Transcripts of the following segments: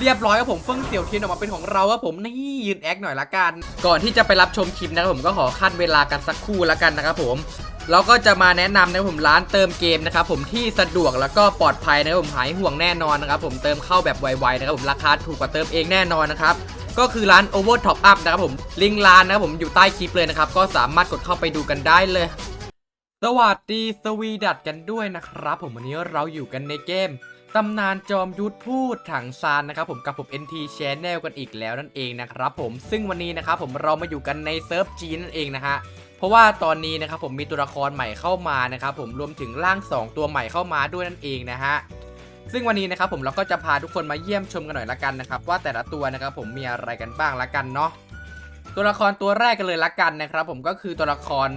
เรียบร้อยครับผมเฟิ่งเสี่ยวเทียนออกมาเป็นของเราครับผมนี่ยืนแอคหน่อยละกัน ก่อนที่จะไปรับชมคลิปนะครับผมก็ขอขั้นเวลากันสักครู่ละกันนะครับผมเราก็จะมาแนะนำนะครับผมร้านเติมเกมนะครับผมที่สะดวกแล้วก็ปลอดภัยนะครับผมหายห่วงแน่นอนนะครับผมเติมเข้าแบบไวๆนะครับผมราคาถูกกว่าเติมเองแน่นอนนะครับก็คือร้าน Over Top Up นะครับผมลิงก์ร้านนะครับผมอยู่ใต้คลิปเลยนะครับก็สามารถกดเข้าไปดูกันได้เลย สวัสดีสวีดัตกันด้วยนะครับ ผมวันนี้เราอยู่กันในเกม ตำนานจอมยุทธพูดถังซานนะครับผมกับผม NT Channel กันอีกแล้วนั่นเองนะครับผมซึ่งวันนี้นะครับผมเรามาอยู่กันในเซิร์ฟจีนนั่นเองนะฮะเพราะว่าตอนนี้นะครับผมมีตัวละครใหม่เข้ามานะครับผมรวมถึงร่าง 2 ตัวใหม่เข้ามาด้วยนั่นเองนะฮะซึ่งวันนี้นะครับผมเราก็จะพาทุกคนมาเยี่ยมชมกันหน่อยละกันนะครับว่าแต่ละตัวนะครับผมมีอะไรกันบ้างละกันเนาะตัวละครตัวแรกกันเลยละกันนะครับผมก็คือตัวละคร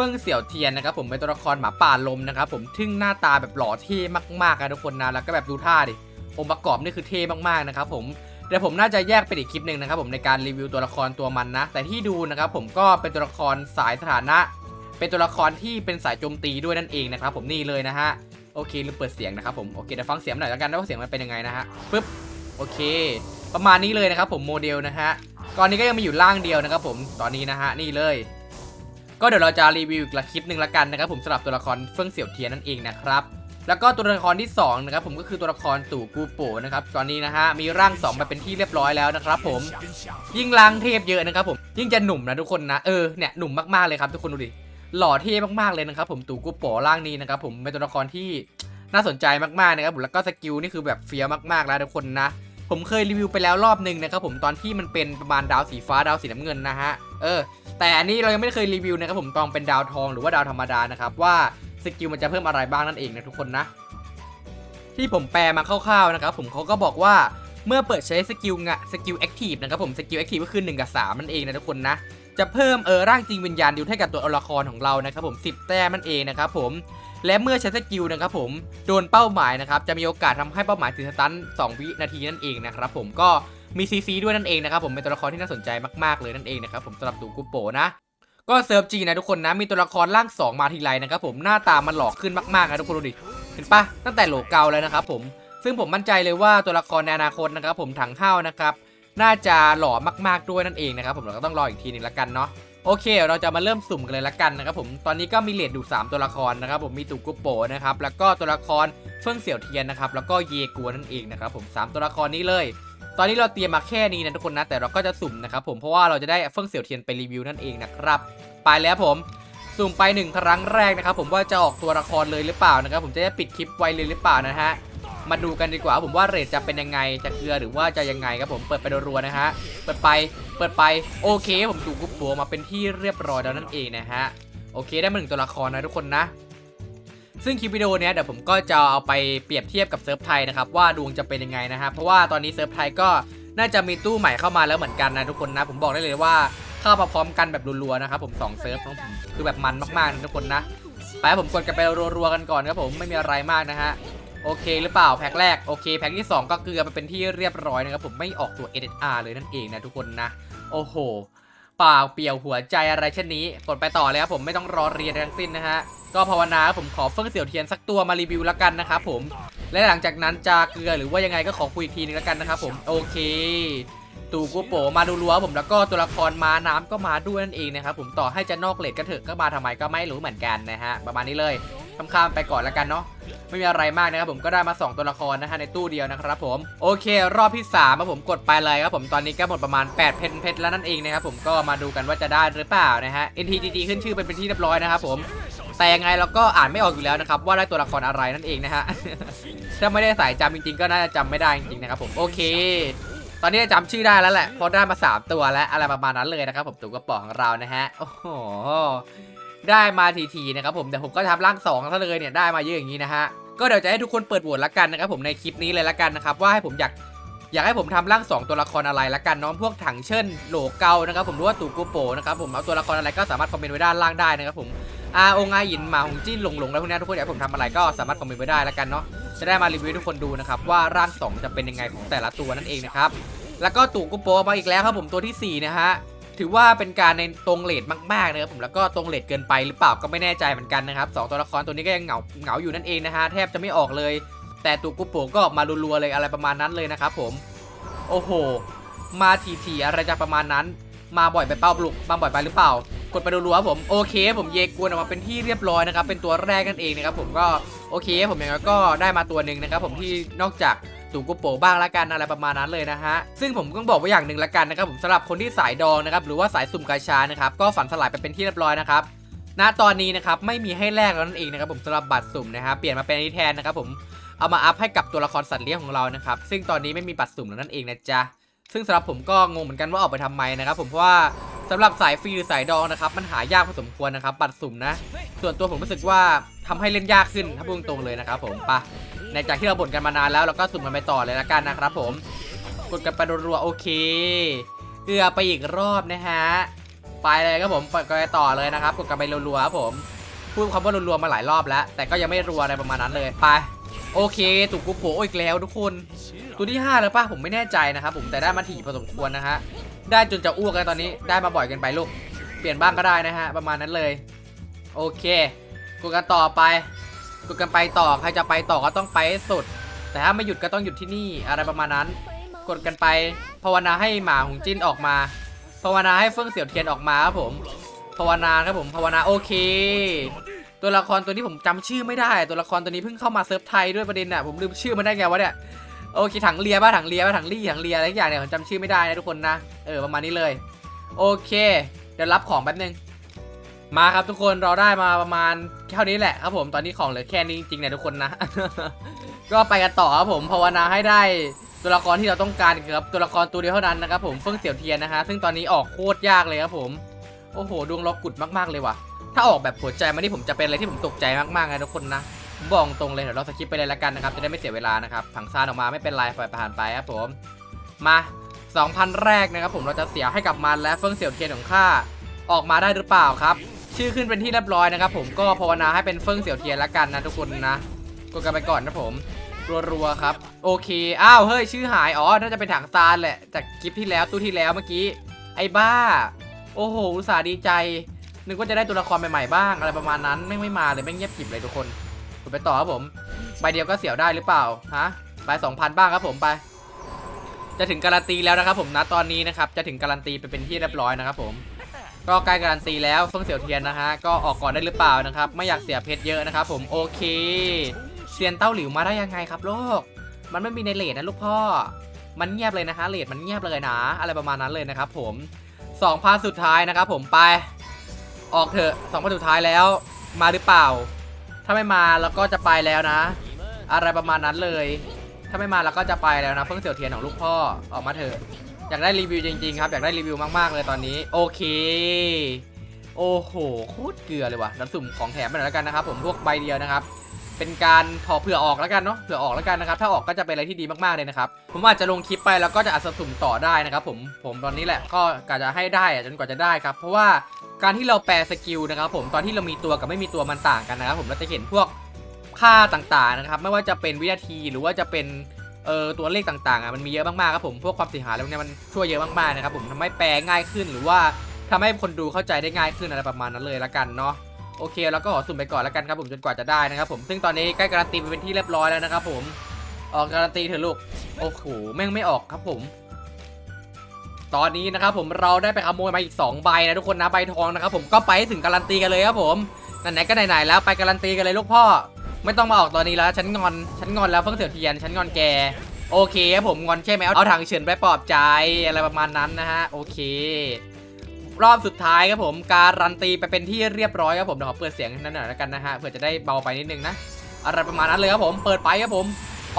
ฟิ่งเสี่ยวเทียนนะครับผมเป็นตัวละครหมาป่าลมนะครับผมทึ่งหน้าตาแบบหล่อเท่มากๆนะทุกคนนะแล้วก็แบบดูท่าดิองค์ประกอบนี่คือเท่มากๆนะครับผมเดี๋ยวผมน่าจะแยกเป็นอีกคลิปหนึ่งนะครับผมในการรีวิวตัวละครตัวมันนะ แต่ที่ดูนะครับผมก็เป็นตัวละครสายสถานะ เป็นตัวละครที่เป็นสายโจมตีด้วยนั่นเองนะครับผมนี่เลยนะฮะโอเคลืมเปิดเสียงนะครับผมโอเคเดี๋ยวฟังเสียงหน่อยแล้วกันว่าเสียงมันเป็นยังไงนะฮะปึ๊บโอเค ประมาณนี้เลยนะครับผมโมเดลนะฮะตอนนี้ก็ยังมีอยู่ร่างเดียวนะครับผมตอนนี้นะฮะนี่เลย ก็เดี๋ยวเราจะรีวิวอีกละคลิปหนึ่งละกันนะครับผมสำหรับตัวละครเฟื่องเสี่ยวเทียนนั่นเองนะครับแล้วก็ตัวละครที่สองนะครับผมก็คือตัวละครตู่กูโปนะครับตอนนี้นะฮะมีร่างสองมาเป็นที่เรียบร้อยแล้วนะครับผมยิ่งร่างเทพเยอะนะครับผมยิ่งจะหนุ่มนะทุกคนนะเออเนี่ยหนุ่มมากๆเลยครับทุกคนดูดิหล่อเท่มากๆเลยนะครับผมตู่กูโปร่างนี้นะครับผมเป็นตัวละครที่น่าสนใจมากๆนะครับผมแล้วก็สกิลนี่คือแบบเฟี้ยวมากๆแล้วทุกคนนะ ผมเคยรีวิวไปแล้วรอบหนึ่งนะครับผมตอนที่มันเป็นประมาณดาวสีฟ้าดาวสีน้ำเงินนะฮะ เออ แต่อันนี้เรายังไม่เคยรีวิวนะครับผมตองเป็นดาวทองหรือว่าดาวธรรมดานะครับว่าสกิลมันจะเพิ่มอะไรบ้างนั่นเองนะทุกคนนะ ที่ผมแปลมาคร่าวๆนะครับผมเขาก็บอกว่าเมื่อเปิดใช้สกิลงะสกิลแอคทีฟนะครับผมสกิลแอคทีฟก็คือ1กับ3นั่นเองนะทุกคนนะจะเพิ่มเออร่างจริงวิญญาณดิวให้กับตัวละครของเรานะครับผม10แต้มนั่นเองนะครับผมและเมื่อใช้สกิลนะครับผมโดนเป้าหมายนะครับจะมีโอกาสทำให้เป้าหมายติดสตัน2วินาทีนั่นเองนะครับผมก็ มีซีซีด้วยนั่นเองนะครับผมเป็นตัวละครที่น่าสนใจมากๆเลยนั่นเองนะครับผมสำหรับตูกุโปนะก็เซิร์ฟจีนะทุกคนนะมีตัวละครร่าง 2 มาทีไรนะครับผมหน้าตามันหลอกขึ้นมากๆนะทุกคนดูดิเห็นปะตั้งแต่โหลเกาแล้วนะครับผมซึ่งผมมั่นใจเลยว่าตัวละครในอนาคตนะครับผมถังห้าวนะครับน่าจะหล่อมากๆด้วยนั่นเองนะครับผมเราก็ต้องรออีกทีหนึงละกันเนาะโอเค เราจะมาเริ่มสุ่มกันเลยละกันนะครับผมตอนนี้ก็มีเลดดูสามตัวละครนะครับผมมีตูกุโปนะครับแล้วก็ตัวละครเฟื่องเสี่ยวเทียนนะครับแล้วก็เยกัวนั่นเองนะครับผมสามตัวละครนี้เลย ตอนนี้เราเตรียมมาแค่นี้นะทุกคนนะ แต่เราก็จะสุ่มนะครับผมเพราะว่าเราจะได้เฟื่องเสี่ยวเทียนไปรีวิวนั่นเองนะครับ ไปแล้วผมสุ่มไปหนึ่งครั้งแรกนะครับผมว่าจะออกตัวละครเลยหรือเปล่านะครับผมจะได้ปิดคลิปไวเลยหรือเปล่านะฮะมาดูกันดีกว่าผมว่าเรทจะเป็นยังไงจะเกลือหรือว่าจะยังไงครับผมเปิดไปรัวๆนะฮะเปิดไปเปิดไปโอเค ผมดูกุ๊บปัวมาเป็นที่เรียบร้อยแล้วนั่นเองนะฮะโอเคได้มาหนึ่งตัวละครนะทุกคนนะ ซึ่งคลิปวิดีโอนี้เดี๋ยวผมก็จะเอาไปเปรียบเทียบกับเซิร์ฟไทยนะครับว่าดวงจะเป็นยังไงนะฮะเพราะว่าตอนนี้เซิร์ฟไทยก็น่าจะมีตู้ใหม่เข้ามาแล้วเหมือนกันนะทุกคนนะ ผมบอกได้เลยว่าเข้ามาพร้อมกันแบบรัวๆนะครับผมสองเซิร์ฟของผมคือแบบมันมากๆนะทุกคนนะไปผมกดกันไปรัวๆกันก่อนครับผมไม่มีอะไรมากนะฮะโอเคหรือเปล่าแพ็คแรกโอเคแพ็คที่สองก็เกลือไปเป็นที่เรียบร้อยนะครับผมไม่ออกตัว NSR เลยนั่นเองนะทุกคนนะ โอ้โหเปล่าเปลี่ยวหัวใจอะไรเช่นนี้กดไปต่อเลยครับผมไม่ต้องรอเรียนทั้งสิ้นนะฮะ ก็ภาวนาผมขอเฟิ่งเสี่ยวเทียนสักตัวมารีวิวแล้วกันนะครับผม และหลังจากนั้นจะเกลือหรือว่ายังไงก็ขอคุยอีกทีนึงแล้วกันนะครับผมโอเคตูกูโปมาดูรัวผมแล้วก็ตัวละครมาน้ำก็มาด้วยนั่นเองนะครับผมต่อให้จะนอกเลทก็เถอะก็มาทำไมก็ไม่รู้เหมือนกันนะฮะประมาณนี้เลยข้ามๆไปก่อนแล้วกันเนาะไม่มีอะไรมากนะครับผมก็ได้มา 2 ตัวละครนะฮะในตู้เดียวนะครับผมโอเค รอบที่3ครับผมกดไปเลยครับผมตอนนี้ก็หมดประมาณ8เพนเพชรแล้วนั่นเองนะครับผมก็มาดูกันว่าจะได้หรือเปล่านะฮะ NTGG ขึ้นชื่อเป็นเป็นที่เรียบร้อยนะครับผม แต่ยังไงเราก็อ่านไม่ออกอยู่แล้วนะครับว่าได้ตัวละครอะไรนั่นเองนะฮะ ถ้าไม่ได้สายจำจริงๆ ก็น่าจะจำไม่ได้จริงๆนะครับผมโอเค ตอนนี้จำชื่อได้แล้วแหละเพราะได้มา 3 ตัวแล้วอะไรประมาณนั้นเลยนะครับผมตัวกระป๋องของเรานะฮะโอ้โหได้มาทีๆนะครับผมแต่ผมก็ทำร่าง2ซะเลยเนี่ยได้มาเยอะอย่างนี้นะฮะก็เดี๋ยวจะให้ทุกคนเปิดโหวตละกันนะครับผมในคลิปนี้เลยละกันนะครับว่าให้ผมอยากอยากให้ผมทำร่าง 2 ตัวละครอะไรละกันน้องพวกถังเชิญโหลเกานะครับผมหรือว่าตูกูโปนะครับผมเอาตัวละครอะไรก็สามารถคอมเมนต์ไว้ด้านล่างได้นะครับผม อาองอาหยินหมาหงจิ้นหลงหลงแล้วพวกนี้ทุกคนอยากผมทำอะไรก็สามารถคอมเมนต์ไว้ได้และกันเนาะจะได้มารีวิวทุกคนดูนะครับว่าร่าง2จะเป็นยังไงของแต่ละตัวนั่นเองนะครับแล้วก็ตูกูโปมาอีกแล้วครับผมตัวที่สี่นะฮะถือว่าเป็นการในตรงเลทมากๆนะครับผมแล้วก็ตรงเลทเกินไปหรือเปล่าก็ไม่แน่ใจเหมือนกันนะครับสองตัวละครตัวนี้ก็ยังเหงาเหงาอยู่นั่นเองนะฮะแทบจะไม่ออกเลย แต่ตัวกุ๊ปโปก็มารัวๆเลยอะไรประมาณนั้นเลยนะครับผม โอ้โห มาทีๆอะไรจะประมาณนั้น มาบ่อยไปเป้าปลุกมาบ่อยไปหรือเปล่ากดไปรัวๆครับผมโอเค ผมเยกวนออกมาเป็นที่เรียบร้อยนะครับเป็นตัวแรกนั่นเองนะครับผมก็โอเค ผมอย่างน้อยก็ได้มาตัวหนึ่งนะครับผมที่นอกจากตูกุโปบ้างละกันอะไรประมาณนั้นเลยนะฮะ ซึ่งผมก็บอกไว้อย่างหนึ่งละกันนะครับผมสำหรับคนที่สายดองนะครับหรือว่าสายสุ่มกาชานะครับก็ฝันสลายไปเป็นที่เรียบร้อยนะครับณตอนนี้นะครับไม่มีให้แลกแล้วนั่นเองนะครับผมสำหรับบัตรสุ่มนะครับเปลี่ยนมาเป็นนนี้แทนนะครับผมเอามาอัพให้กับตัวละครสัตว์เลี้ยงของเรานะครับซึ่งตอนนี้ไม่มีบัตรสุ่มแล้วนั่นเองนะจ๊ะ ซึ่งสำหรับผมก็งงเหมือนกันว่าออกไปทำไมนะครับผมเพราะว่าสำหรับสายฟรีหรือสายดองนะครับมันหายากพอสมควรนะครับบัตรสุ่มนะ ส่วนตัวผมรู้สึกว่าทำให้เล่นยากขึ้นถ้าพูดตรงเลยนะครับผมไปะในจากที่เราบ่นกันมานานแล้วเราก็สุ่มมันไปต่อเลยละกันนะครับผมกดกันไปรัวๆโอเคเกลือไปอีกรอบนะฮะไปเลยครับผมกดไปต่อเลยนะครับกดกันไปรัวๆครับผมพูดคำว่ารัวๆมาหลายรอบแล้ว แต่ก็ยังไม่รัวอะไรประมาณนั้นเลยไปโอเคตุกกุโผล่อีกแล้วทุกคน ตัวที่ห้าแล้วป่ะผมไม่แน่ใจนะครับผมแต่ได้มาถี่พอสมควรนะฮะได้จนจะอ้วกแล้วตอนนี้ได้มาบ่อยเกินไปลูก เปลี่ยนบ้างก็ได้นะฮะประมาณนั้นเลย โอเคกดกันต่อไปกดกันไปต่อใครจะไปต่อก็ต้องไปให้สุด แต่ถ้าไม่หยุดก็ต้องหยุดที่นี่อะไรประมาณนั้น กดกันไปภาวนาให้หมาหงจิ้นออกมาภาวนาให้เฟื่องเสี่ยวเทียนออกมาครับผมภาวนาครับผมภาวนาโอเค ตัวละครตัวนี้ผมจำชื่อไม่ได้ ตัวละครตัวนี้เพิ่งเข้ามาเซิร์ฟไทยด้วยประเด็นน่ะผมลืมชื่อมันได้ไงวะเนี่ย โอเคถังเลียป่ะถังเลียป่ะถังลี่ถังเลียอะไรทุกอย่างเนี่ยผมจำชื่อไม่ได้นะทุกคนนะเออประมาณนี้เลย โอเค เดี๋ยวรับของแป๊บนึงมาครับทุกคนเราได้มาประมาณเท่านี้แหละครับผมตอนนี้ของเหลือแค่นี้จริงๆนะทุกคนนะ ก็ไปกันต่อครับผมภาวนาให้ได้ตัวละครที่เราต้องการครับตัวละครตัวเดียวเท่านั้นนะครับผมเฟื่องเสี่ยวเทียนนะฮะซึ่งตอนนี้ออกโคตรยากเลยครับผมโอ้โหดวงล็อกกุดมากๆเลยว่ะ ถ้าออกแบบหัวใจมานี่ผมจะเป็นอะไรที่ผมตกใจมากๆนะทุกคนนะ ผมบอกตรงเลยเดี๋ยวเราสกิปไปเลยละกันนะครับจะได้ไม่เสียเวลานะครับผังซานออกมาไม่เป็นไรปล่อยผ่านไปครับผมมา2,000 แรกนะครับผมเราจะเสียให้กับมันและเฟื่องเสี่ยวเทียนของข้าออกมาได้หรือเปล่าครับ ชื่อขึ้นเป็นที่เรียบร้อยนะครับผมก็ภาวนาให้เป็นเฟื่องเสี่ยวเทียนละกันนะทุกคนนะกดกันไปก่อนนะผมรัวๆครับ โอเคอ้าวเฮ้ยชื่อหายอ๋อน่าจะเป็นถังซานแหละจากคลิปที่แล้วตู้ที่แล้วเมื่อกี้ ไอ้บ้า โอ้โหอุตส่าห์ดีใจนึกว่าจะได้ตัวละครใหม่ๆบ้างอะไรประมาณนั้นไม่ไม่มาเลยไม่เงียบกริบเลยทุกคน กดไปต่อครับผมใบเดียวก็เสียวได้หรือเปล่าฮะใบสองพันบ้างครับผมไป จะถึงการันตีแล้วนะครับผมนะตอนนี้นะครับจะถึงการันตีไปเป็นที่เรียบร้อยนะครับผมก็ใกล้การันตีแล้วเฟื่งเสียวเทียนนะฮะก็ออกก่อนได้หรือเปล่านะครับ ไม่อยากเสียเพชรเยอะนะครับผมโอเคเซียนเต้าหลิวมาได้ยังไงครับลูกมันไม่มีในเลทนะลูกพ่อ มันเงียบเลยนะฮะเลทมันเงียบเลยนะ อะไรประมาณนั้นเลยนะครับผมสองพันสุดท้ายนะครับผมไป ออกเถอะสองพันสุดท้ายแล้วมาหรือเปล่า ถ้าไม่มาเราก็จะไปแล้วนะ อะไรประมาณนั้นเลย ถ้าไม่มาเราก็จะไปแล้วนะ เพิ่งเสี่ยวเทียนของลูกพ่อออกมาเถอะอยากได้รีวิวจริงๆครับอยากได้รีวิวมากๆเลยตอนนี้ โอเค โอ้โหโคตรเกลือเลยว่ะน้ำสุ่มของแถมไปหน่อยแล้วกันนะครับผมพวกใบเดียวนะครับ เป็นการขอเผื่อออกแล้วกันเนาะเผื่อออกแล้วกันนะครับ ถ้าออกก็จะเป็นอะไรที่ดีมากๆเลยนะครับ ผมอาจจะลงคลิปไปแล้วก็จะอัดสุ่มต่อได้นะครับผมผมตอนนี้แหละก็กะจะให้ได้อะจนกว่าจะได้ครับ เพราะว่าการที่เราแปลสกิลนะครับผมตอนที่เรามีตัวกับไม่มีตัวมันต่างกันนะครับผมเราจะเห็นพวกค่าต่างๆนะครับ ไม่ว่าจะเป็นวินาทีหรือว่าจะเป็นเออตัวเลขต่างๆอะมันมีเยอะมากๆครับผมพวกความเสียหายแล้วเนี่ยมันช่วยเยอะมากๆนะครับผมทำให้แปลง่ายขึ้นหรือว่าทำให้คนดูเข้าใจได้ง่ายขึ้นอะไรประมาณนั้นเลยละกันเนาะ โอเคแล้วก็ขอสุ่มไปก่อนแล้วกันครับผมจนกว่าจะได้นะครับผมซึ่งตอนนี้ใกล้การันตีไปเป็นที่เรียบร้อยแล้วนะครับผมออกการันตีเถอะลูกโอ้โหแม่งไม่ออกครับผม ตอนนี้นะครับผมเราได้ไปขโมยมาอีก2ใบนะทุกคนนะใบทองนะครับผมก็ไปถึงการันตีกันเลยครับผมไหนๆก็ไหนๆแล้วไปการันตีกันเลยลูกพ่อ ไม่ต้องมาออกตอนนี้แล้วฉันงอนฉันงอนแล้วเพิ่งเสียวเทียนฉันงอนแกโอเคครับผมงอนใช่ไหมเอาเอาถังเฉินไปปลอบใจอะไรประมาณนั้นนะฮะโอเค รอบสุดท้ายครับผมการันตีไปเป็นที่เรียบร้อยครับผมเดี๋ยวขอเปิดเสียงนั้นหน่อยแล้วกันนะฮะเพื่อจะได้เบาไปนิดนึงนะอะไรประมาณนั้นเลยครับผมเปิดไปครับผม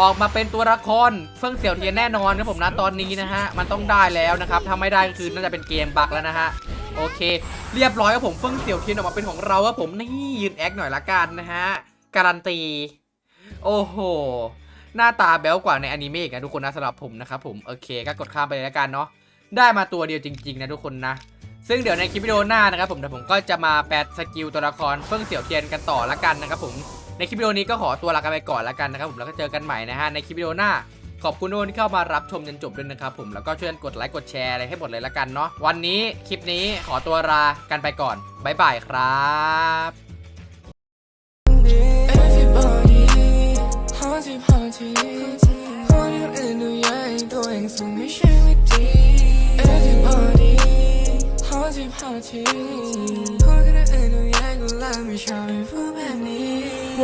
ออกมาเป็นตัวละครเฟื่องเสี่ยวเทียนแน่นอนครับผมนะตอนนี้นะฮะมันต้องได้แล้วนะครับถ้าไม่ได้ก็คือน่าจะเป็นเกมบักแล้วนะฮะโอเค เรียบร้อยครับผมเฟื่องเสี่ยวเทียนออกมาเป็นของเราครับผมนี่ยืนแอคหน่อยละกันนะฮะการันตีโอ้โหหน้าตาแบ๊วกว่าในอนิเมะนะทุกคนนะสำหรับผมนะครับผมโอเคก็กดข้ามไปเลยละกันเนาะได้มาตัวเดียวจริง ๆ นะทุกคนนะ ซึ่งเดี๋ยวในคลิปวิดีโอหน้านะครับผมเดี๋ยวผมก็จะมาแปลสกิลตัวละครเฟื่องเสี่ยวเทียนกันต่อละกันนะครับผมในคลิปวิดีโอนี้ก็ขอตัวลากันไปก่อนละกันนะครับผมแล้วก็เจอกันใหม่นะฮะในคลิปวิดีโอหน้าขอบคุณทุกคนที่เข้ามารับชมจนจบด้วยนะครับผมแล้วก็ช่วยกดไลค์กดแชร์อะไรให้หมดเลยละกันเนาะวันนี้คลิปนี้ขอตัวลากันไปก่อนบ๊ายบายครับ Everybody, haunted, ต่อที่พูดกันเองหนูอยากกูลาไม่ชอบให้พูดแบบนี้